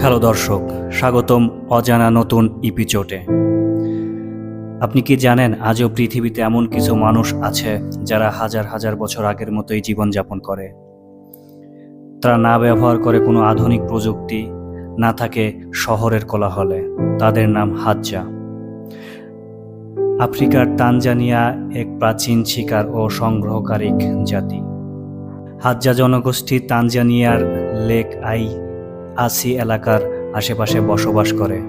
Hello দর্শক, স্বাগতম অজানা নতুন ইপিচোটে আপনি কি জানেন, আজও পৃথিবীতে এমন কিছু মানুষ আছে যারা হাজার হাজার বছর আগের মতোই জীবনযাপন করে? তারা না ব্যবহার করে কোনো আধুনিক প্রযুক্তি, না থাকে শহরের কোলাহলে। তাদের নাম হাজ্জা। আফ্রিকার তানজানিয়া এক প্রাচীন শিকার ও সংগ্রহকারী জাতি। হাজ্জা জনগোষ্ঠী তানজানিয়ার লেক আই আসি এলাকার আশেপাশে বসবাস করে।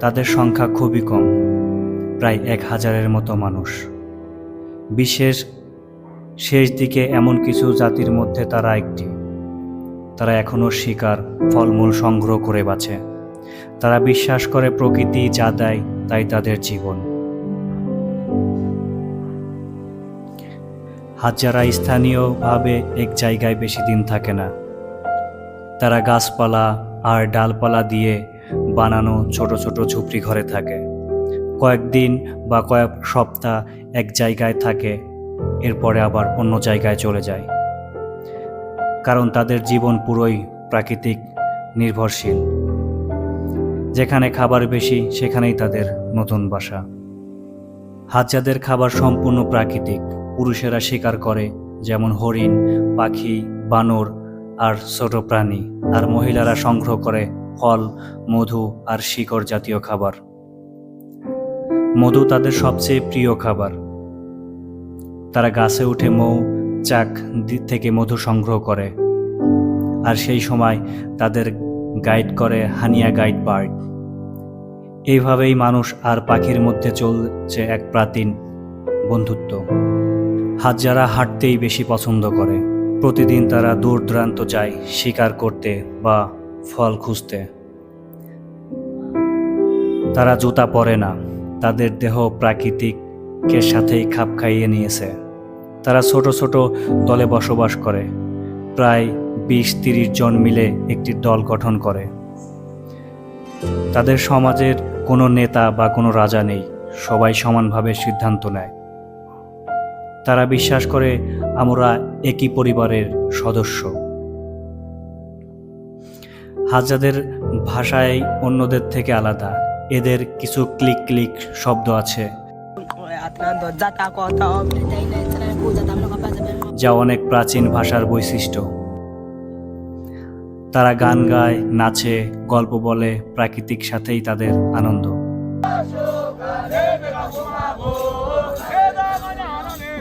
তাদের সংখ্যা খুবই কম, প্রায় এক হাজারের মতো মানুষ। বিশেষ শেষ দিকে এমন কিছু জাতির মধ্যে তারা একটি। তারা এখনও শিকার, ফলমূল সংগ্রহ করে বাঁচে। তারা বিশ্বাস করে প্রকৃতি যা দেয় তাই তাদের জীবন। হাজারা স্থানীয়ভাবে এক জায়গায় বেশি দিন থাকে না। তারা গাছপালা আর ডালপালা দিয়ে বানানো ছোট ছোট ঝুপড়ি ঘরে থাকে। কয়েকদিন বা কয়েক সপ্তাহ এক জায়গায় থাকে, এরপরে আবার অন্য জায়গায় চলে যায়। কারণ তাদের জীবন পুরোই প্রাকৃতিক, নির্ভরশীল। যেখানে খাবার বেশি, সেখানেই তাদের নতুন বাসা। হাজাদের খাবার সম্পূর্ণ প্রাকৃতিক। পুরুষেরা শিকার করে, যেমন হরিণ, পাখি, বানর আর ছোট প্রাণী, আর মহিলারা সংগ্রহ করে ফল, মধু আর শিকড় জাতীয় খাবার। মধু তাদের সবচেয়ে প্রিয় খাবার। তারা গাছে উঠে মৌ, চাক থেকে মধু সংগ্রহ করে। আর সেই সময় তাদের গাইড করে হানিয়া গাইড বার্ড। এইভাবেই মানুষ আর পাখির মধ্যে চলছে এক প্রাচীন বন্ধুত্ব। হাত যারা হাঁটতেই বেশি পছন্দ করে। প্রতিদিন তারা দূর দূরান্ত যায় শিকার করতে বা ফল খুঁজতে। তারা জুতা পরে না, তাদের দেহ প্রাকৃতিকের সাথেই খাপ খাইয়ে নিয়েছে। তারা ছোট ছোট দলে বসবাস করে, প্রায় বিশ তিরিশ জন মিলে একটি দল গঠন করে। তাদের সমাজের কোনো নেতা বা কোনো রাজা নেই, সবাই সমানভাবে সিদ্ধান্ত নেয়। তারা বিশ্বাস করে আমরা একই পরিবারের সদস্য। হাজাদের ভাষায় অন্যদের থেকে আলাদা। এদের কিছু ক্লিক ক্লিক শব্দ আছে। যা অনেক প্রাচীন ভাষার বৈশিষ্ট্য। তারা গান গায়, নাচে, গল্প বলে, প্রাকৃতিক সাথেই তাদের আনন্দ।